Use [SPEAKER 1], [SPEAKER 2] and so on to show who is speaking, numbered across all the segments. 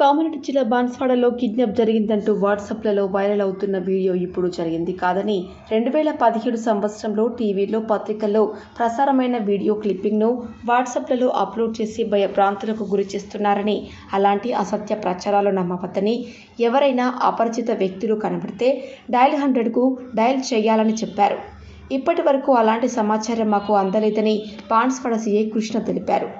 [SPEAKER 1] కామారెడ్డి జిల్లా బాన్స్వాడలో కిడ్నాప్ జరిగిందంటూ వాట్సాప్లలో వైరల్ అవుతున్న వీడియో ఇప్పుడు జరిగింది కాదని రెండు వేల పదిహేడు సంవత్సరంలో టీవీలో పత్రికల్లో ప్రసారమైన వీడియో క్లిప్పింగ్ను వాట్సాప్లలో అప్లోడ్ చేసి భయభ్రాంతులకు గురి చేస్తున్నారని అలాంటి అసత్య ప్రచారాలు నమ్మవద్దని ఎవరైనా అపరిచిత వ్యక్తులు కనబడితే డయల్ హండ్రెడ్కు డయల్ చేయాలని చెప్పారు. ఇప్పటి వరకు అలాంటి సమాచారం మాకు అందలేదని బాన్స్వాడ సీఐ కృష్ణ తెలిపారు.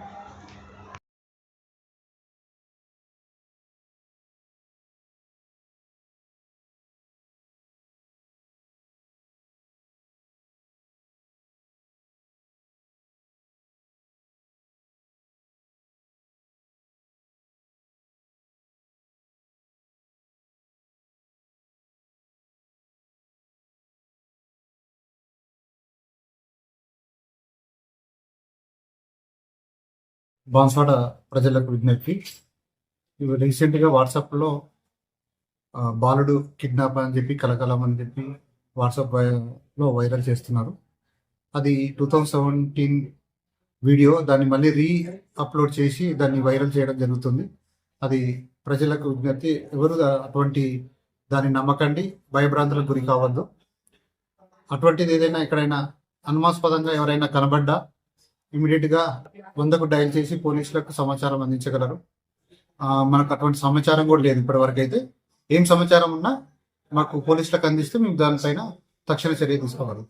[SPEAKER 2] బాన్స్వాడ ప్రజలకు విజ్ఞప్తి. ఇవి రీసెంట్గా వాట్సాప్లో బాలుడు కిడ్నాప్ అని చెప్పి కలకలం అని చెప్పి వాట్సాప్ వైరల్ చేస్తున్నారు. అది టూ థౌజండ్ సెవెంటీన్ వీడియో దాన్ని మళ్ళీ రీ అప్లోడ్ చేసి దాన్ని వైరల్ చేయడం జరుగుతుంది. అది ప్రజలకు విజ్ఞప్తి. ఎవరు అటువంటి దాన్ని నమ్మకండి భయభ్రాంతులకు గురి కావద్దు. అటువంటిది ఏదైనా ఎక్కడైనా అనుమాస్పదంగా ఎవరైనా కనబడ్డా ఇమీడియట్గా వందకు డయల్ చేసి పోలీసులకు సమాచారం అందించగలరు. మనకు అటువంటి సమాచారం కూడా లేదు ఇప్పటి వరకు అయితే ఏం సమాచారం ఉన్నా మాకు పోలీసులకు అందిస్తే మేము దానిపైన తక్షణ చర్య తీసుకోగలం